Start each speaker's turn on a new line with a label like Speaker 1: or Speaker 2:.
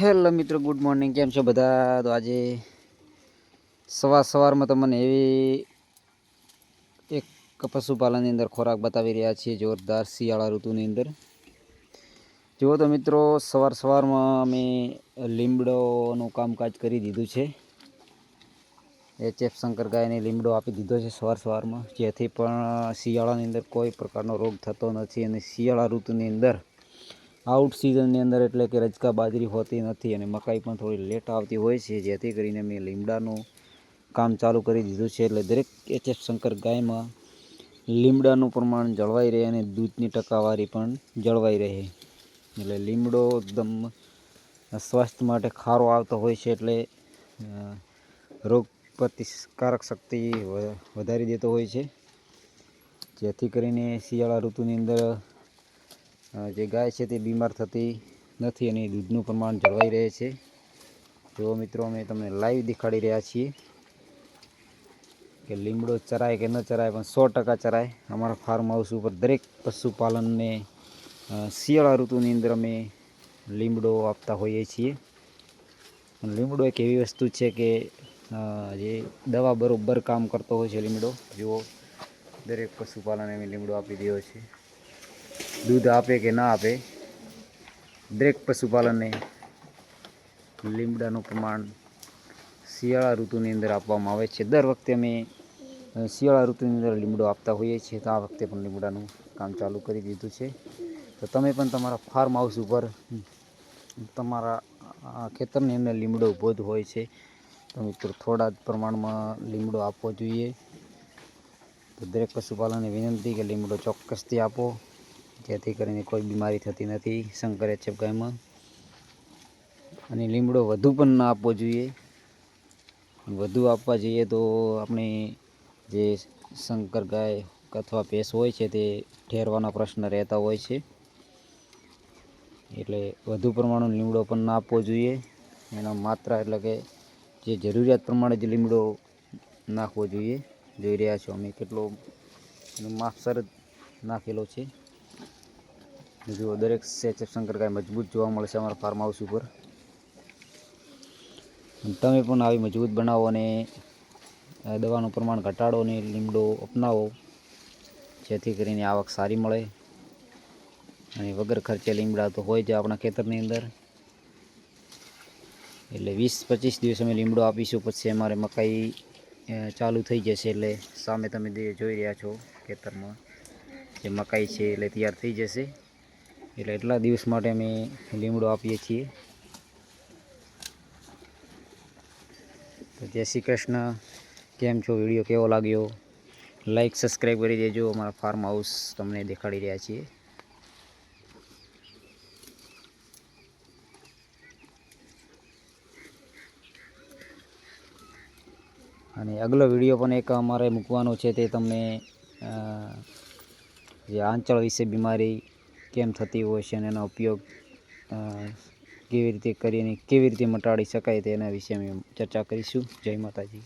Speaker 1: Hello મિત્રો, good morning. કેમ છો બધા? તો આજે સવાર સવારમાં તમને એવી એક પશુપાલનની અંદર ખોરાક બતાવી રહ્યા છીએ, જોરદાર શિયાળા ઋતુની અંદર. જુઓ તો મિત્રો, સવાર સવારમાં અમે લીમડોનું કામકાજ કરી દીધું છે. એફ શંકર ગાયને લીમડો આપી દીધો છે સવાર સવારમાં. જેથી પણ શિયાળાની અંદર કોઈ પ્રકારનો રોગ થતો નથી અને શિયાળા ઋતુની અંદર આઉટ સિઝનની અંદર એટલે કે રજકા બાજરી હોતી નથી અને મકાઈ પણ થોડી લેટ આવતી હોય છે, જેથી કરીને મેં લીમડાનું કામ ચાલુ કરી દીધું છે. એટલે દરેક એચએફ શંકર ગાયમાં લીમડાનું પ્રમાણ જળવાઈ રહે અને દૂધની ટકાવારી પણ જળવાઈ રહે. એટલે લીમડો એકદમ સ્વાસ્થ્ય માટે ખારો આવતો હોય છે એટલે રોગ પ્રતિકારક શક્તિ વધારી દેતો હોય છે. જેથી કરીને શિયાળા ઋતુની અંદર જે ગાય છે તે બીમાર થતી નથી અને દૂધનું પ્રમાણ જળવાઈ રહે છે. જો મિત્રો, અમે તમને લાઈવ દેખાડી રહ્યા છીએ કે લીમડો ચરાય કે ન ચરાય, પણ સો ટકા ચરાય. અમારા ફાર્મ હાઉસ ઉપર દરેક પશુપાલનને શિયાળા ઋતુની અંદર અમે લીમડો આપતા હોઈએ છીએ. લીમડો એક એવી વસ્તુ છે કે જે દવા બરોબર કામ કરતો હોય છે લીમડો. જુઓ, દરેક પશુપાલન અમે લીમડો આપી દીધો છે. દૂધ આપે કે ના આપે? દરેક પશુપાલનને લીમડાનું પ્રમાણ શિયાળા ઋતુની અંદર આપવામાં આવે છે. દર વખતે અમે શિયાળા ઋતુની અંદર લીમડો આપતા હોઈએ છીએ. તો આ વખતે પણ લીમડાનું કામ ચાલુ કરી દીધું છે. તો તમે પણ તમારા ફાર્મ હાઉસ ઉપર તમારા ખેતરની અંદર લીમડો ઊભો જ હોય છે. તો મિત્રો, થોડા જ પ્રમાણમાં લીમડો આપવો જોઈએ. તો દરેક પશુપાલનને વિનંતી કે લીમડો ચોક્કસથી આપો. જેથી કરીને કોઈ બીમારી થતી નથી. શંકર ચપકાઈમાં અને લીમડો વધુ પણ ના આપવો જોઈએ. વધુ આપવા જોઈએ તો આપણે જે શંકર ગાય અથવા ભેંસ હોય છે તે ઠેરવાના પ્રશ્ન રહેતા હોય છે. એટલે વધુ પ્રમાણનો લીમડો પણ ના આપવો જોઈએ. એના માત્રા એટલે કે જે જરૂરિયાત પ્રમાણે જ લીમડો નાખવો જોઈએ. જોઈ રહ્યા છો અમે કેટલો માપસર નાખેલો છે. જુઓ, દરેક સેચેપ શંકર ગાય મજબૂત જોવા મળશે અમારા ફાર્મ હાઉસ ઉપર. તમે પણ આવી મજબૂત બનાવો અને દવાનું પ્રમાણ ઘટાડો અને લીમડો અપનાવો, જેથી કરીને આવક સારી મળે. અને વગર ખર્ચે લીમડા તો હોય જ આપણા ખેતરની અંદર. એટલે વીસ પચીસ દિવસ અમે લીમડો આપીશું, પછી અમારે મકાઈ ચાલુ થઈ જશે એટલે સામે તમે જોઈ રહ્યા છો ખેતરમાં, જે મકાઈ છે એટલે તૈયાર થઈ જશે. એટલે એટલા દિવસ માટે અમે લીમડો આપીએ છીએ. તો જય શ્રી કૃષ્ણ. કેમ છો? વીડિયો કેવો લાગ્યો? લાઈક સબસ્ક્રાઈબ કરી દેજો. અમારા ફાર્મ હાઉસ તમને દેખાડી રહ્યા છીએ. અને આગલો વીડિયો પણ એક અમારે મૂકવાનો છે તે તમને જે આંચળ વિશે બીમારી કેમ થતી હોય છે અને એનો ઉપયોગ કેવી રીતે કરીને, કેવી રીતે મટાડી શકાય તેના વિશે અમે ચર્ચા કરીશું. જય માતાજી.